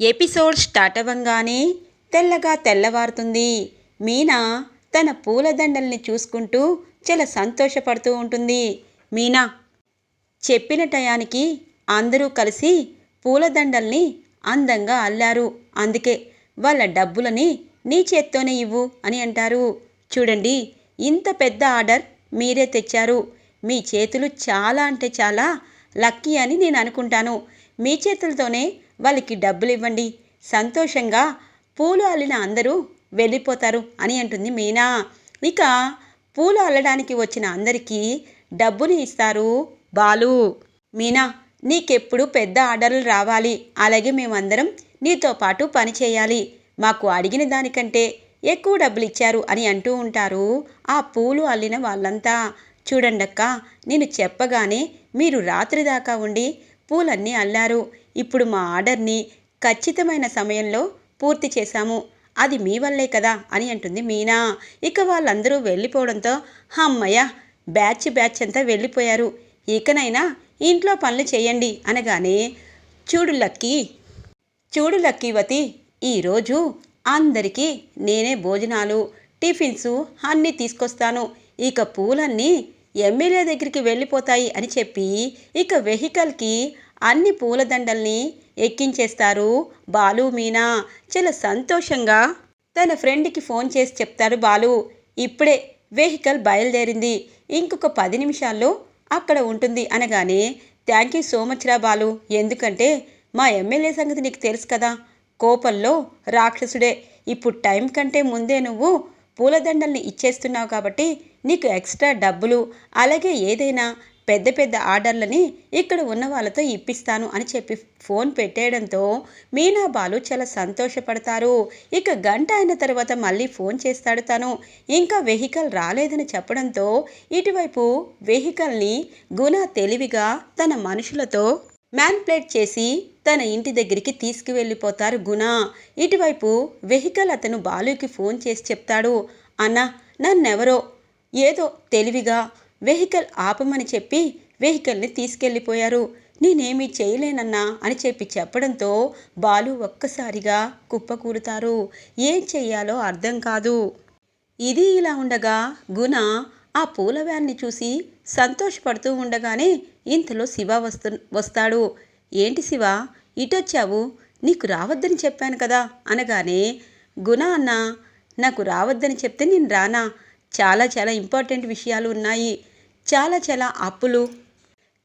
Episode start అవ్వంగానే తెల్లగా తెల్లవారుతుంది. మీనా తన పూలదండల్ని చూసుకుంటూ చాలా సంతోషపడుతూ ఉంటుంది. మీనా చెప్పిన టయానికి అందరూ కలిసి పూలదండల్ని అందంగా అల్లారు. అందుకే వాళ్ళ డబ్బులని నీ చేత్తోనే ఇవ్వు అని అంటారు. చూడండి ఇంత పెద్ద ఆర్డర్ మీరే తెచ్చారు. మీ చేతులు చాలా అంటే చాలా లక్కీ అని నేను అనుకుంటాను. మీ చేతులతోనే వాళ్ళకి డబ్బులు ఇవ్వండి సంతోషంగా పూలు అల్లిన అందరూ వెళ్ళిపోతారు అని అంటుంది మీనా. ఇక పూలు అల్లడానికి వచ్చిన అందరికీ డబ్బుని ఇస్తారు బాలు. మీనా నీకెప్పుడు పెద్ద ఆర్డర్లు రావాలి. అలాగే మేమందరం నీతో పాటు పని చేయాలి. మాకు అడిగిన దానికంటే ఎక్కువ డబ్బులు ఇచ్చారు అని అంటూ ఉంటారు ఆ పూలు అల్లిన వాళ్ళంతా. చూడండక్క నేను చెప్పగానే మీరు రాత్రి దాకా ఉండి పూలన్నీ అల్లారు. ఇప్పుడు మా ఆర్డర్ని ఖచ్చితమైన సమయంలో పూర్తి చేశాము. అది మీ వల్లే కదా అని అంటుంది మీనా. ఇక వాళ్ళందరూ వెళ్ళిపోవడంతో అమ్మయ్య బ్యాచ్ బ్యాచ్ అంతా వెళ్ళిపోయారు. ఇకనైనా ఇంట్లో పనులు చేయండి అనగానే చూడు లక్కీ చూడు లక్కీవతి ఈరోజు అందరికీ నేనే భోజనాలు టిఫిన్స్ అన్నీ తీసుకొస్తాను. ఇక పూలన్నీ ఎమ్మెల్యే దగ్గరికి వెళ్ళిపోతాయి అని చెప్పి ఇక వెహికల్కి అన్ని పూలదండల్ని ఎక్కించేస్తారు. బాలు మీనా చాలా సంతోషంగా తన ఫ్రెండ్కి ఫోన్ చేసి చెప్తాడు బాలు. ఇప్పుడే వెహికల్ బయలుదేరింది. ఇంకొక పది నిమిషాల్లో అక్కడ ఉంటుంది అనగానే థ్యాంక్ యూ సో మచ్ రా బాలు. ఎందుకంటే మా ఎమ్మెల్యే సంగతి నీకు తెలుసు కదా. కోపంలో రాక్షసుడే. ఇప్పుడు టైం కంటే ముందే నువ్వు పూలదండల్ని ఇచ్చేస్తున్నావు కాబట్టి నీకు ఎక్స్ట్రా డబ్బులు అలాగే ఏదైనా పెద్ద పెద్ద ఆర్డర్లని ఇక్కడ ఉన్న వాళ్ళతో ఇప్పిస్తాను అని చెప్పి ఫోన్ పెట్టేయడంతో మీనా బాలు చాలా సంతోషపడతారు. ఇక గంట అయిన తర్వాత మళ్ళీ ఫోన్ చేస్తాడు తను. ఇంకా వెహికల్ రాలేదని చెప్పడంతో ఇటువైపు వెహికల్ని గుణ తెలివిగా తన మనుషులతో మ్యాన్ప్లేట్ చేసి తన ఇంటి దగ్గరికి తీసుకువెళ్ళిపోతారు గుణ. ఇటువైపు వెహికల్ అతను బాలుకి ఫోన్ చేసి చెప్తాడు అన్న నన్నెవరో? ఏదో తెలివిగా వెహికల్ ఆపమని చెప్పి వెహికల్ని తీసుకెళ్ళిపోయారు. నేనేమీ చేయలేనన్నా అని చెప్పి చెప్పడంతో బాలు ఒక్కసారిగా కుప్పకూలుతారు. ఏం చెయ్యాలో అర్థం కాదు. ఇది ఇలా ఉండగా గుణ ఆ పూల వ్యాన్ని చూసి సంతోషపడుతూ ఉండగానే ఇంతలో శివ వస్తు వస్తాడు. ఏంటి శివ? ఇటొచ్చావు? నీకు రావద్దని చెప్పాను కదా? అనగానే గుణ అన్న నాకు రావద్దని చెప్తే నేను రానా? చాలా చాలా ఇంపార్టెంట్ విషయాలు ఉన్నాయి. చాలా చాలా అప్పులు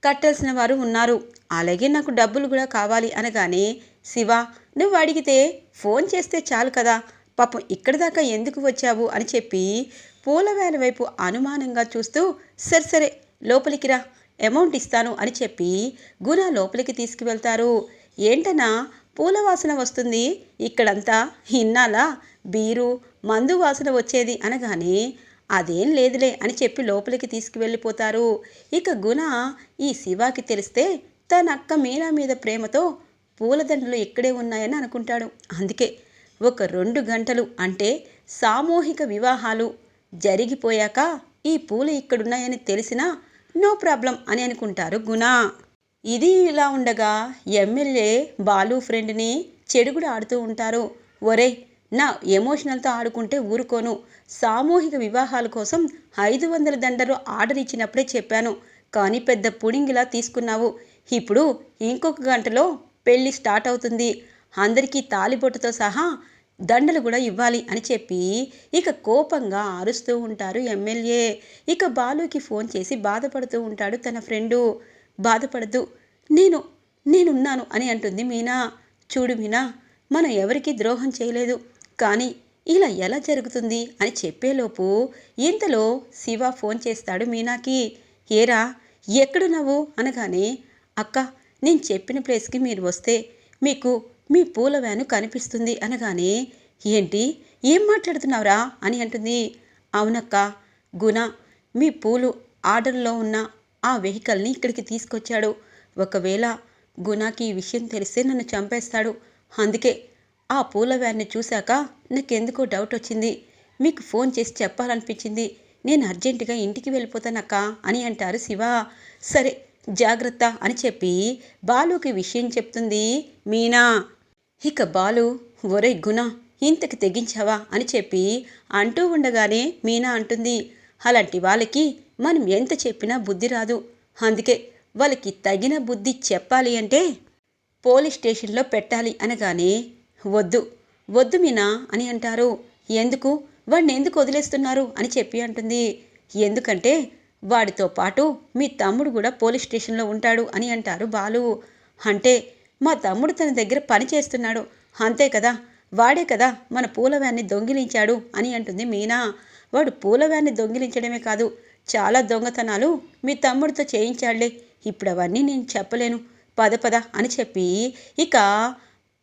కట్టాల్సిన వారు ఉన్నారు. అలాగే నాకు డబ్బులు కూడా కావాలి అనగానే శివ నువ్వు అడిగితే ఫోన్ చేస్తే చాలు కదా? పాపం ఇక్కడి దాకా ఎందుకు వచ్చావు? అని చెప్పి పూలవేల వైపు అనుమానంగా చూస్తూ సరే సరే లోపలికి రా. అమౌంట్ ఇస్తాను అని చెప్పి గుణ లోపలికి తీసుకువెళ్తారు. ఏంటన్నా? పూల వాసన వస్తుంది. ఇక్కడంతా ఇన్నాలా బీరు మందు వాసన వచ్చేది అనగానే అదేం లేదులే అని చెప్పి లోపలికి తీసుకువెళ్ళిపోతారు. ఇక గుణ ఈ శివాకి తెలిస్తే తన అక్క మీనా మీద ప్రేమతో పూలదండలు ఇక్కడే ఉన్నాయని అనుకుంటాడు. అందుకే ఒక రెండు గంటలు అంటే సామూహిక వివాహాలు జరిగిపోయాక ఈ పూలు ఇక్కడున్నాయని తెలిసినా నో ప్రాబ్లం అని అనుకుంటారు గుణ ఇది ఇలా ఉండగా ఎమ్మెల్యే బాలు ఫ్రెండ్ని చెడుగుడు ఆడుతూ ఉంటారు. ఒరే నా ఎమోషనల్తో ఆడుకుంటే ఊరుకోను. సామూహిక వివాహాల కోసం ఐదు వందల దండలు ఆర్డర్ ఇచ్చినప్పుడే చెప్పాను. కానీ పెద్ద పుడింగిలా తీసుకున్నావు. ఇప్పుడు ఇంకొక గంటలో పెళ్ళి స్టార్ట్ అవుతుంది. అందరికీ తాలిబొట్టుతో సహా దండలు కూడా ఇవ్వాలి అని చెప్పి ఇక కోపంగా అరుస్తూ ఉంటారు ఎమ్మెల్యే. ఇక బాలుకి ఫోన్ చేసి బాధపడుతూ ఉంటాడు తన ఫ్రెండు. బాధపడద్దు. నేను నేనున్నాను అని అంటుంది మీనా. చూడు మీనా మనం ఎవరికీ ద్రోహం చేయలేదు. కానీ ఇలా ఎలా జరుగుతుంది? అని చెప్పేలోపు ఇంతలో శివ ఫోన్ చేస్తాడు మీనాకి. ఏరా ఎక్కడున్నావు? అనగానే అక్క నేను చెప్పిన ప్లేస్కి మీరు వస్తే మీకు మీ పూల వ్యాను కనిపిస్తుంది అనగానే ఏంటి? ఏం మాట్లాడుతున్నావురా? అని అంటుంది. అవునక్క గుణ మీ పూలు ఆర్డర్లో ఉన్న ఆ వెహికల్ని ఇక్కడికి తీసుకొచ్చాడు. ఒకవేళ గుణాకి ఈ విషయం తెలిస్తే నన్ను చంపేస్తాడు. అందుకే ఆ పూల వ్యాన్ని చూశాక నాకెందుకో డౌట్ వచ్చింది. మీకు ఫోన్ చేసి చెప్పాలనిపించింది. నేను అర్జెంటుగా ఇంటికి వెళ్ళిపోతానక్క అని అంటారు శివ. సరే జాగ్రత్త అని చెప్పి బాలుకి విషయం చెప్తుంది మీనా. ఇక బాలు ఒరే గుణ ఇంతకు తెగించావా? అని చెప్పి అంటూ ఉండగానే మీనా అంటుంది అలాంటి వాళ్ళకి మనం ఎంత చెప్పినా బుద్ధి రాదు. అందుకే వాళ్ళకి తగిన బుద్ధి చెప్పాలి అంటే పోలీస్ స్టేషన్లో పెట్టాలి అనగానే వద్దు వద్దు మీనా అని అంటారు. ఎందుకు? వాడిని ఎందుకు వదిలేస్తున్నారు? అని చెప్పి అంటుంది. ఎందుకంటే వాడితో పాటు మీ తమ్ముడు కూడా పోలీస్ స్టేషన్లో ఉంటాడు అని అంటారు బాలు. అంటే మా తమ్ముడు తన దగ్గర పని చేస్తున్నాడు. అంతే కదా? వాడే కదా మన పూలవ్యాన్ని దొంగిలించాడు అని అంటుంది మీనా. వాడు పూలవ్యాన్ని దొంగిలించడమే కాదు చాలా దొంగతనాలు మీ తమ్ముడితో చేయించాడులే. ఇప్పుడు అవన్నీ నేను చెప్పలేను. పద పద అని చెప్పి ఇక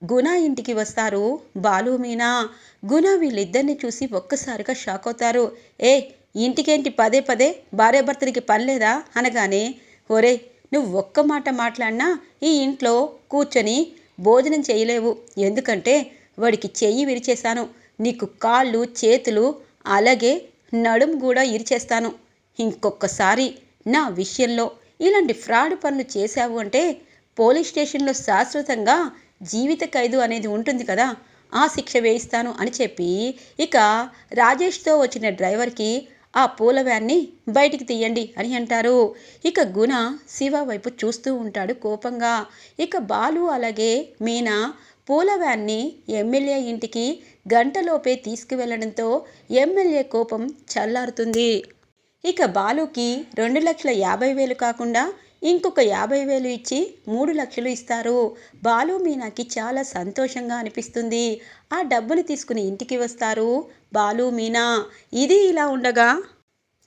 గుణ ఇంటికి వస్తారు. బాలు మీనా గుణ వీళ్ళిద్దరిని చూసి ఒక్కసారిగా షాక్ అవుతారు. ఏ ఇంటికేంటి పదే పదే భార్యాభర్తలకి పని లేదా? అనగానే ఒరే నువ్వు ఒక్క మాట మాట్లాడినా ఈ ఇంట్లో కూర్చొని భోజనం చేయలేవు. ఎందుకంటే వాడికి చెయ్యి విరిచేశాను. నీకు కాళ్ళు చేతులు అలాగే నడుము కూడా ఇరిచేస్తాను. ఇంకొకసారి నా విషయంలో ఇలాంటి ఫ్రాడ్ పనులు చేశావు అంటే పోలీస్ స్టేషన్లో శాశ్వతంగా జీవిత ఖైదు అనేది ఉంటుంది కదా. ఆ శిక్ష వేయిస్తాను అని చెప్పి ఇక రాజేష్తో వచ్చిన డ్రైవర్కి ఆ పూల వ్యాన్ని బయటికి తీయండి అని అంటారు. ఇక గుణ శివ వైపు చూస్తూ ఉంటాడు కోపంగా. ఇక బాలు అలాగే మీనా పూల వ్యాన్ని ఎమ్మెల్యే ఇంటికి గంటలోపే తీసుకువెళ్ళడంతో ఎమ్మెల్యే కోపం చల్లారుతుంది. ఇక బాలుకి రెండు లక్షల యాభై వేలు కాకుండా ఇంకొక యాభై వేలు ఇచ్చి మూడు లక్షలు ఇస్తారు. బాలు మీనాకి చాలా సంతోషంగా అనిపిస్తుంది. ఆ డబ్బుని తీసుకుని ఇంటికి వస్తారు. బాలు మీనా ఇది ఇలా ఉండగా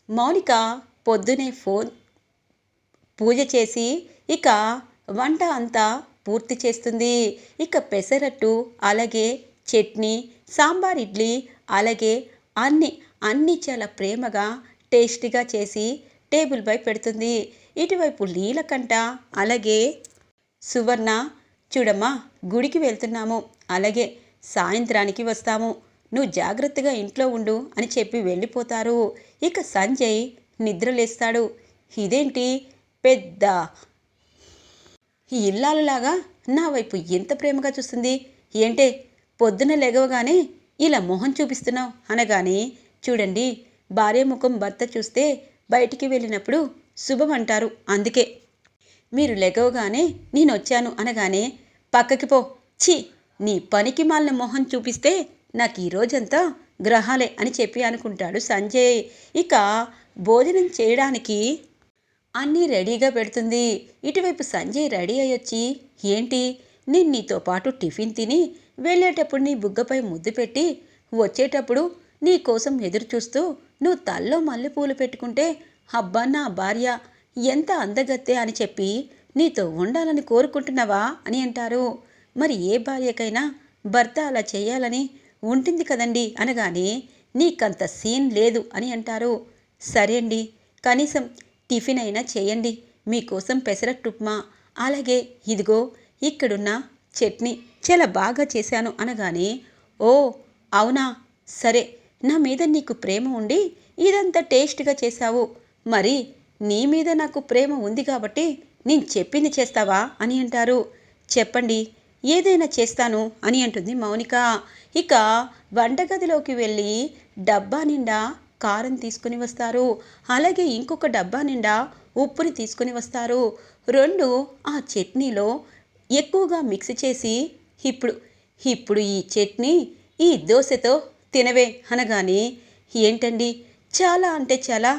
మౌనిక పొద్దునే ఫోన్ పూజ చేసి ఇక వంట అంతా పూర్తి చేస్తుంది. ఇక పెసరట్టు అలాగే చట్నీ సాంబార్ ఇడ్లీ అలాగే అన్ని అన్ని చాలా ప్రేమగా టేస్టీగా చేసి టేబుల్పై పెడుతుంది. ఇటువైపు నీలకంఠ అలాగే సువర్ణ చూడమ్మా గుడికి వెళ్తున్నాము. అలాగే సాయంత్రానికి వస్తాము. నువ్వు జాగ్రత్తగా ఇంట్లో ఉండు అని చెప్పి వెళ్ళిపోతారు. ఇక సంజయ్ నిద్రలేస్తాడు. ఇదేంటి? పెద్ద ఈ ఇల్లాలులాగా నా వైపు ఎంత ప్రేమగా చూస్తుంది. ఏంటే? పొద్దున లెగవగానే ఇలా మొహం చూపిస్తున్నావు అనగానే చూడండి భార్య ముఖం భర్త చూస్తే బయటికి వెళ్ళినప్పుడు శుభం అంటారు అందుకే మీరు లెగవగానే నేను వచ్చాను అనగానే పక్కకి పో. ఛీ! నీ పనికి మాలిన మొహం చూపిస్తే నాకు ఈ రోజంతా గ్రహాలే అని చెప్పి అనుకుంటాడు సంజయ్. ఇక భోజనం చేయడానికి అన్నీ రెడీగా పెడుతుంది. ఇటువైపు సంజయ్ రెడీ అయ్యొచ్చి ఏంటి? నేను నీతో పాటు టిఫిన్ తిని వెళ్ళేటప్పుడు నీ బుగ్గపై ముద్దు పెట్టి వచ్చేటప్పుడు నీ కోసం ఎదురు చూస్తూ నువ్వు తల్లో మల్లెపూలు పెట్టుకుంటే అబ్బా నా భార్య ఎంత అందగత్తే అని చెప్పి నీతో ఉండాలని కోరుకుంటున్నావా అని అంటారు. మరి ఏ భార్యకైనా భర్త అలా చేయాలని ఉంటుంది కదండి అనగానే నీకంత సీన్ లేదు అని అంటారు. సరే అండి కనీసం టిఫిన్ అయినా చేయండి మీకోసం పెసరట్టు ఉప్మా అలాగే ఇదిగో ఇక్కడున్న చట్నీ చాలా బాగా చేశాను అనగానే ఓ అవునా సరే నా మీద నీకు ప్రేమ ఉండి ఇదంతా టేస్ట్గా చేశావు మరి నీ మీద నాకు ప్రేమ ఉంది కాబట్టి నేను చెప్పింది చేస్తావా అని అంటారు. చెప్పండి ఏదైనా చేస్తాను అని అంటుంది మౌనిక. ఇక వంటగదిలోకి వెళ్ళి డబ్బా నిండా కారం తీసుకుని వస్తారు. అలాగే ఇంకొక డబ్బా నిండా ఉప్పుని తీసుకుని వస్తారు. రెండు ఆ చట్నీలో ఎక్కువగా మిక్స్ చేసి ఇప్పుడు ఇప్పుడు ఈ చట్నీ ఈ దోశతో తినవే అనగానే ఏంటండి? చాలా అంటే చాలా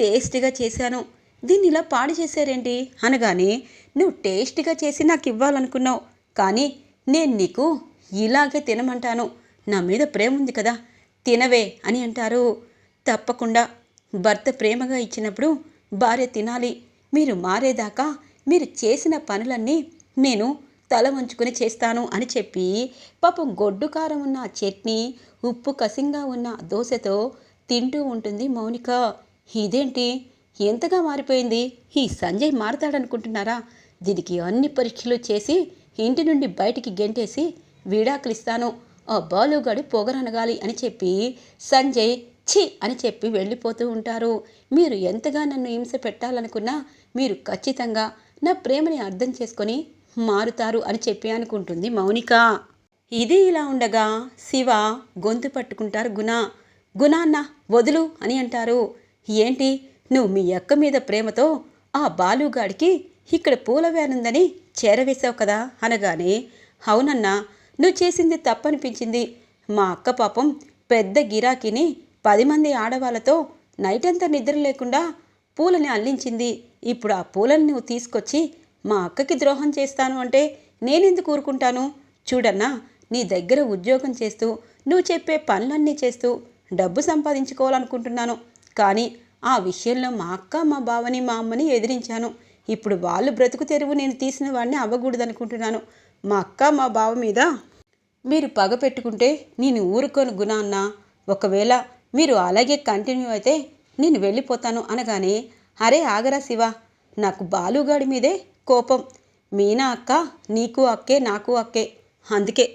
టేస్టీగా చేశాను. దీన్ని ఇలా పాడు చేశారేంటి? అనగానే నువ్వు టేస్టీగా చేసి నాకు ఇవ్వాలనుకున్నావు. కానీ నేను నీకు ఇలాగే తినమంటాను. నా మీద ప్రేమ ఉంది కదా తినవే అని అంటారు. తప్పకుండా. భర్త ప్రేమగా ఇచ్చినప్పుడు భార్య తినాలి. మీరు మారేదాకా మీరు చేసిన పనులన్నీ నేను తల వంచుకుని చేస్తాను అని చెప్పి పాపం గొడ్డు కారం ఉన్న చట్నీ ఉప్పు కసింగా ఉన్న దోశతో తింటూ ఉంటుంది మౌనిక. ఇదేంటి? ఎంతగా మారిపోయింది? ఈ సంజయ్ మారతాడనుకుంటున్నారా? దీనికి అన్ని పరీక్షలు చేసి ఇంటి నుండి బయటికి గెంటేసి విడాకులిస్తాను. ఆ బాలుగాడు పొగరనగాలి అని చెప్పి సంజయ్ ఛీ అని చెప్పి వెళ్ళిపోతూ ఉంటారు. మీరు ఎంతగా నన్ను హింస పెట్టాలనుకున్నా మీరు ఖచ్చితంగా నా ప్రేమని అర్థం చేసుకొని మారుతారు అని చెప్పి అనుకుంటుంది మౌనిక. ఇది ఇలా ఉండగా శివ గొంతు పట్టుకుంటారు గుణ. గుణాన్న వదులు అని అంటారు. ఏంటి? నువ్వు మీ అక్క మీద ప్రేమతో ఆ బాలుగాడికి ఇక్కడ పూల వేనుందని చేరవేశావు కదా అనగానే అవునన్నా నువ్వు చేసింది తప్పనిపించింది. మా అక్క పాపం పెద్ద గిరాకీని పది మంది ఆడవాళ్ళతో నైట్ అంతా నిద్ర లేకుండా పూలని అల్లించింది. ఇప్పుడు ఆ పూలను నువ్వు తీసుకొచ్చి మా అక్కకి ద్రోహం చేస్తాను అంటే నేనెందుకు ఊరుకుంటాను? చూడన్నా నీ దగ్గర ఉద్యోగం చేస్తూ నువ్వు చెప్పే పనులన్నీ చేస్తూ డబ్బు సంపాదించుకోవాలనుకుంటున్నాను. కానీ ఆ విషయంలో మా అక్క మా బావని మా అమ్మని ఎదిరించాను. ఇప్పుడు వాళ్ళు బ్రతుకు తెరువు నేను తీసిన వాడిని అవ్వకూడదనుకుంటున్నాను. మా అక్క మా బావ మీద మీరు పగ పెట్టుకుంటే నేను ఊరుకోను గుణ అన్న. ఒకవేళ మీరు అలాగే కంటిన్యూ అయితే నేను వెళ్ళిపోతాను అనగానే అరే ఆగరా శివ నాకు బాలుగాడి మీదే కోపం. మీనా అక్క నీకు అక్కే నాకు అక్కే. అందుకే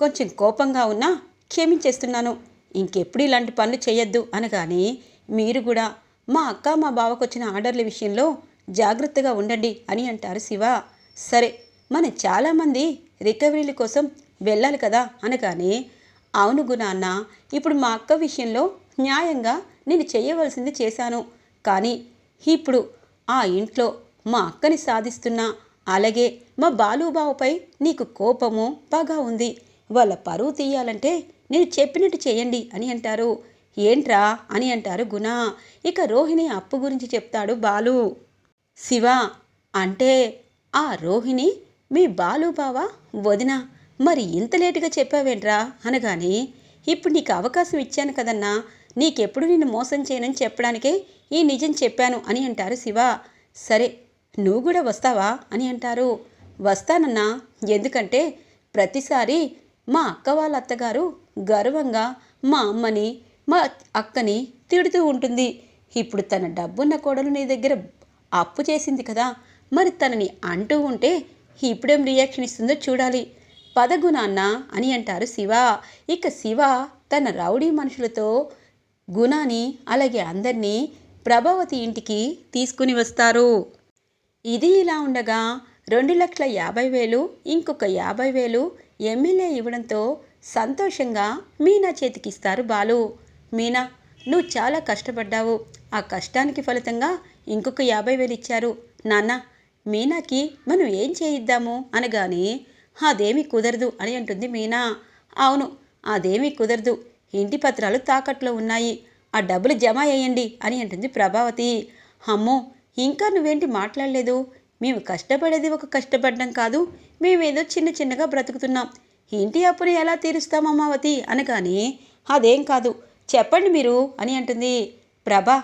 కొంచెం కోపంగా ఉన్నా క్షమించేస్తున్నాను. ఇంకెప్పుడు ఇలాంటి పనులు చేయొద్దు అనగానే మీరు కూడా మా అక్క మా బావకు వచ్చిన ఆర్డర్ల విషయంలో జాగ్రత్తగా ఉండండి అని అంటారు శివ. సరే మనం చాలామంది రికవరీల కోసం వెళ్ళాలి కదా అనగానే అవును గుణాన్న ఇప్పుడు మా అక్క విషయంలో న్యాయంగా నేను చేయవలసింది చేశాను. కానీ ఇప్పుడు ఆ ఇంట్లో మా అక్కని సాధిస్తున్నా అలాగే మా బాలుబావుపై నీకు కోపము పగ ఉంది. వాళ్ళ పరువు తీయాలంటే నేను చెప్పినట్టు చేయండి అని అంటారు. ఏంట్రా అని అంటారు గుణ. ఇక రోహిణి అప్పు గురించి చెప్తాడు బాలు. శివ అంటే ఆ రోహిణి మీ బాలు బావ? వదిన మరి ఇంత లేటుగా చెప్పావేంట్రా? అనగానే ఇప్పుడు నీకు అవకాశం ఇచ్చాను కదన్నా నీకెప్పుడు నిన్ను మోసం చేయనని చెప్పడానికే ఈ నిజం చెప్పాను అని అంటారు శివ. సరే నువ్వు కూడా వస్తావా? అని అంటారు. వస్తానన్నా ఎందుకంటే ప్రతిసారి మా అక్క వాళ్ళ అత్తగారు గర్వంగా మా అమ్మని మా అక్కని తిడుతూ ఉంటుంది. ఇప్పుడు తన డబ్బున్న కోడలు నీ దగ్గర అప్పు చేసింది కదా మరి తనని అంటూ ఉంటే ఇప్పుడేం రియాక్షన్ ఇస్తుందో చూడాలి. పదగుణాన్న అని అంటారు శివ. ఇక శివ తన రౌడీ మనుషులతో గుణాని అలాగే అందరినీ ప్రభావతి ఇంటికి తీసుకుని వస్తారు. ఇది ఇలా ఉండగా రెండు లక్షల యాభై వేలు ఇంకొక యాభై వేలు ఎమ్మెల్యే ఇవ్వడంతో సంతోషంగా మీనా చేతికిస్తారు బాలు. మీనా నువ్వు చాలా కష్టపడ్డావు. ఆ కష్టానికి ఫలితంగా ఇంకొక యాభై వేలు ఇచ్చారు. నాన్న మీనాకి మనం ఏం చేయిద్దాము? అనగానే అదేమీ కుదరదు అని అంటుంది మీనా. అవును అదేమీ కుదరదు. ఇంటి పత్రాలు తాకట్లో ఉన్నాయి. ఆ డబ్బులు జమ అయ్యండి అని అంటుంది ప్రభావతి. అమ్మో ఇంకా నువ్వేంటి మాట్లాడలేదు? మేము కష్టపడేది ఒక కష్టపడ్డం కాదు మేమేదో చిన్న చిన్నగా బ్రతుకుతున్నాం. ఇంటి అప్పుని ఎలా తీరుస్తాం అమ్మావతి అనగానే అదేం కాదు చెప్పండి మీరు అని అంటుంది. ప్రభా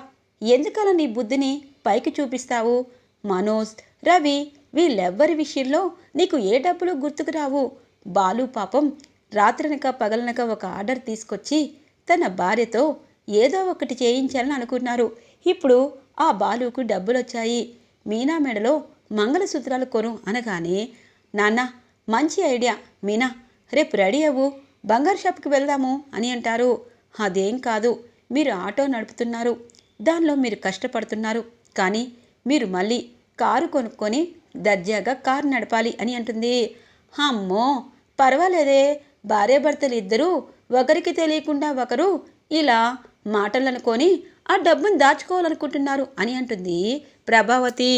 ఎందుకలా నీ బుద్ధిని పైకి చూపిస్తావు? మనోజ్ రవి వీళ్ళెవ్వరి విషయంలో నీకు ఏ డబ్బులు గుర్తుకు రావు? బాలు పాపం రాత్రనక పగలనక ఒక ఆర్డర్ తీసుకొచ్చి తన భార్యతో ఏదో ఒకటి చేయించాలని అనుకున్నారు. ఇప్పుడు ఆ బాలుకు డబ్బులు వచ్చాయి మీనా మెడలో మంగళసూత్రాలు కొను అనగానే నాన్న మంచి ఐడియా మీనా రేపు రెడీ అవ్వు బంగారు షాప్కి వెళ్దాము అని అంటారు. అదేం కాదు మీరు ఆటో నడుపుతున్నారు దానిలో మీరు కష్టపడుతున్నారు కానీ మీరు మళ్ళీ కారు కొనుక్కొని దర్జాగా కారు నడపాలి అని అంటుంది. అమ్మో పర్వాలేదే భార్యాభర్తలు ఇద్దరూ ఒకరికి తెలియకుండా ఒకరు ఇలా మాటలు అనుకొని ఆ డబ్బును దాచుకోవాలనుకుంటున్నారు అని అంటుంది ప్రభావతి.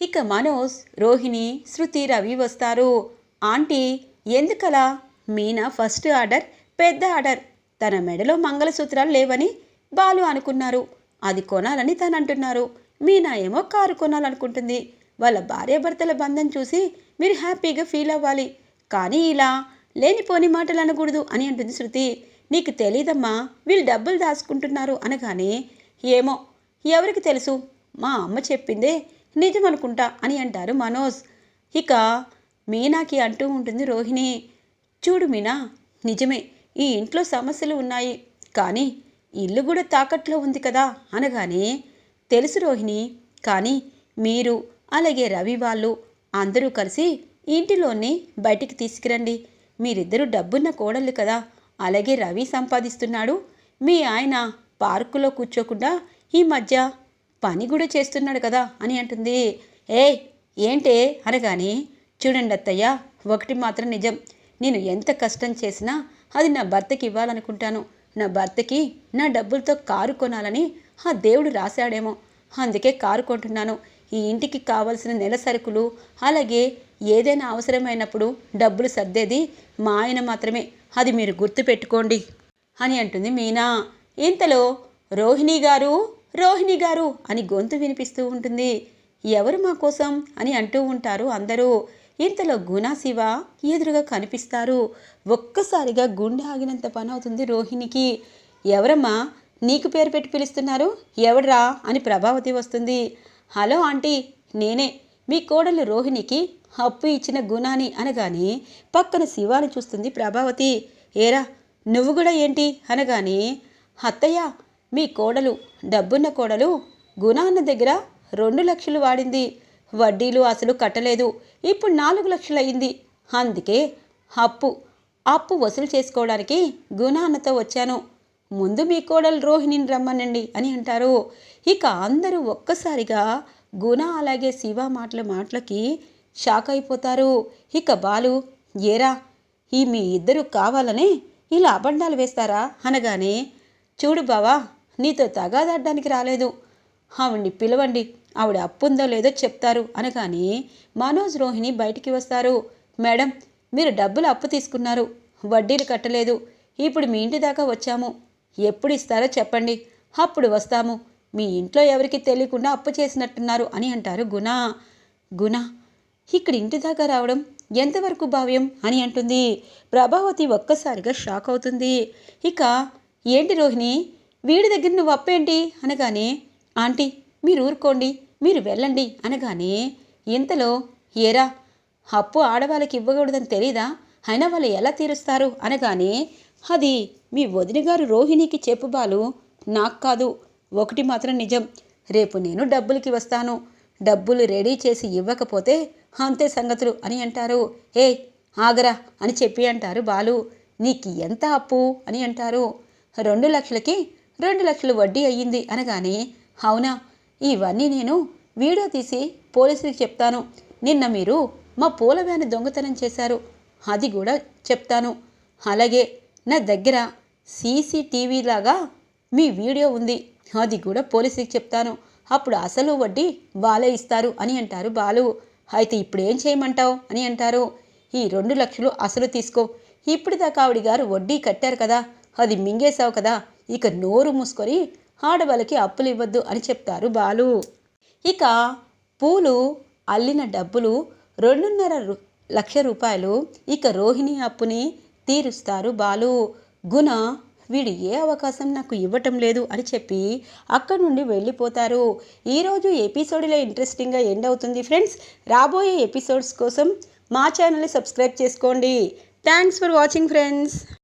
ఇక మనోజ్ రోహిణి శృతి రవి వస్తారు. ఆంటీ ఎందుకలా? మీనా ఫస్ట్ ఆర్డర్ పెద్ద ఆర్డర్. తన మెడలో మంగళసూత్రాలు లేవని బాలు అనుకున్నారు. అది కొనాలని తను అంటున్నారు. మీనా ఏమో కారు కొనాలనుకుంటుంది. వాళ్ళ భార్యాభర్తల బంధం చూసి మీరు హ్యాపీగా ఫీల్ అవ్వాలి. కానీ ఇలా లేనిపోని మాటలు అనకూడదు అని అంటుంది శృతి. నీకు తెలీదమ్మా వీళ్ళు డబ్బులు దాచుకుంటున్నారు అనగానే ఏమో ఎవరికి తెలుసు? మా అమ్మ చెప్పిందే నిజం అనుకుంటా అని అంటారు మనోజ్. ఇక మీనాకి అంటూ ఉంటుంది రోహిణి చూడు మీనా నిజమే ఈ ఇంట్లో సమస్యలు ఉన్నాయి కానీ ఇల్లు కూడా తాకట్లో ఉంది కదా అనగానే తెలుసు రోహిణి కానీ మీరు అలాగే రవి వాళ్ళు అందరూ కలిసి ఇంటిలోని బయటికి తీసుకురండి. మీరిద్దరూ డబ్బున్న కోడళ్ళు కదా అలాగే రవి సంపాదిస్తున్నాడు. మీ ఆయన పార్కులో కూర్చోకుండా ఈ మధ్య పని కూడా చేస్తున్నాడు కదా అని అంటుంది. ఏ ఏంటే? అనగానే చూడండి అత్తయ్య ఒకటి మాత్రం నిజం. నేను ఎంత కష్టం చేసినా అది నా భర్తకి ఇవ్వాలనుకుంటాను. నా భర్తకి నా డబ్బులతో కారు కొనాలని ఆ దేవుడు రాశాడేమో. అందుకే కారు కొంటున్నాను. ఈ ఇంటికి కావలసిన నెల సరుకులు అలాగే ఏదైనా అవసరమైనప్పుడు డబ్బులు సర్దేది మా ఆయన మాత్రమే. అది మీరు గుర్తుపెట్టుకోండి అని అంటుంది మీనా. ఇంతలో రోహిణి గారు రోహిణి గారు అని గొంతు వినిపిస్తూ ఉంటుంది. ఎవరు మా కోసం అని అంటూ ఉంటారు అందరూ. ఇంతలో గుణా శివ ఎదురుగా కనిపిస్తారు. ఒక్కసారిగా గుండె ఆగినంత పని అవుతుంది రోహిణికి. ఎవరమ్మా? నీకు పేరు పెట్టి పిలుస్తున్నారు? ఎవడ్రా? అని ప్రభావతి వస్తుంది. హలో ఆంటీ నేనే. మీ కోడలు రోహిణికి అప్పు ఇచ్చిన గుణాని అనగానే పక్కన శివాని చూస్తుంది ప్రభావతి. ఏరా నువ్వు కూడా ఏంటి? అనగానే అత్తయ్య మీ కోడలు డబ్బున్న కోడలు గుణాన్న దగ్గర రెండు లక్షలు వాడింది. వడ్డీలు అసలు కట్టలేదు. ఇప్పుడు నాలుగు లక్షలు అయింది అందుకే అప్పు అప్పు వసూలు చేసుకోవడానికి గుణాన్నతో వచ్చాను. ముందు మీ కోడలు రోహిణిని రమ్మనండి అని అంటారు. ఇక అందరూ ఒక్కసారిగా గుణ అలాగే శివ మాటల మాటలకి షాక్ అయిపోతారు. ఇక బాలు ఏరా ఈ మీ ఇద్దరు కావాలనే ఇలా అబండాలు వేస్తారా? అనగానే చూడు బావా నీతో తగాదాడడానికి రాలేదు. ఆవిడ్ని పిలవండి ఆవిడ అప్పుందో లేదో చెప్తారు అనగానే మనోజ్ రోహిణి బయటికి వస్తారు. మేడం మీరు డబ్బులు అప్పు తీసుకున్నారు వడ్డీలు కట్టలేదు ఇప్పుడు మీ ఇంటి దాకా వచ్చాము. ఎప్పుడు ఇస్తారో చెప్పండి అప్పుడు వస్తాము. మీ ఇంట్లో ఎవరికి తెలియకుండా అప్పు చేసినట్టున్నారు అని అంటారు గుణ. గుణ ఇక్కడ ఇంటి దాకా రావడం ఎంతవరకు భావ్యం అని అంటుంది. ప్రభావతి ఒక్కసారిగా షాక్ అవుతుంది. ఇక ఏంటి రోహిణి? వీడి దగ్గర నువ్వు అప్పేంటి? అనగానే ఆంటీ మీరు ఊరుకోండి మీరు వెళ్ళండి. అనగానే ఇంతలో ఏరా అప్పు ఆడవాళ్ళకి ఇవ్వకూడదని తెలీదా? అయినా వాళ్ళు ఎలా తీరుస్తారు? అనగానే అది మీ వదినగారు రోహిణికి చెప్పు బాలు నాకు కాదు ఒకటి మాత్రం నిజం. రేపు నేను డబ్బులకి వస్తాను. డబ్బులు రెడీ చేసి ఇవ్వకపోతే అంతే సంగతులు అని అంటారు. ఏ ఆగరా అని చెప్పి అంటారు బాలు. నీకు ఎంత అప్పు? అని అంటారు. రెండు లక్షలకి రెండు లక్షలు వడ్డీ అయ్యింది అనగానే అవునా ఇవన్నీ నేను వీడియో తీసి పోలీసులకు చెప్తాను. నిన్న మీరు మా పూల వ్యాన్ దొంగతనం చేశారు. అది కూడా చెప్తాను. అలాగే నా దగ్గర సీసీటీవీ లాగా మీ వీడియో ఉంది. అది కూడా పోలీసుకి చెప్తాను. అప్పుడు అసలు వడ్డీ వాళ్ళే ఇస్తారు అని అంటారు బాలు. అయితే ఇప్పుడు ఏం చేయమంటావు? అని అంటారు. ఈ రెండు లక్షలు అసలు తీసుకో. ఇప్పుడు దాకా ఆవిడ గారు వడ్డీ కట్టారు కదా. అది మింగేశావు కదా. ఇక నోరు మూసుకొని ఆడవాళ్ళకి అప్పులు ఇవ్వద్దు అని చెప్తారు బాలు. ఇక పూలు అల్లిన డబ్బులు రెండున్నర రు- లక్ష రూపాయలు ఇక రోహిణి అప్పుని తీరుస్తారు బాలు. గుణ వీడు ఏ అవకాశం నాకు ఇవ్వటం లేదు అని చెప్పి అక్కడి నుండి వెళ్ళిపోతారు. ఈరోజు ఎపిసోడ్లో ఇంట్రెస్టింగ్గా ఎండ్ అవుతుంది ఫ్రెండ్స్. రాబోయే ఎపిసోడ్స్ కోసం మా ఛానల్ని సబ్స్క్రైబ్ చేసుకోండి. Thanks for watching friends.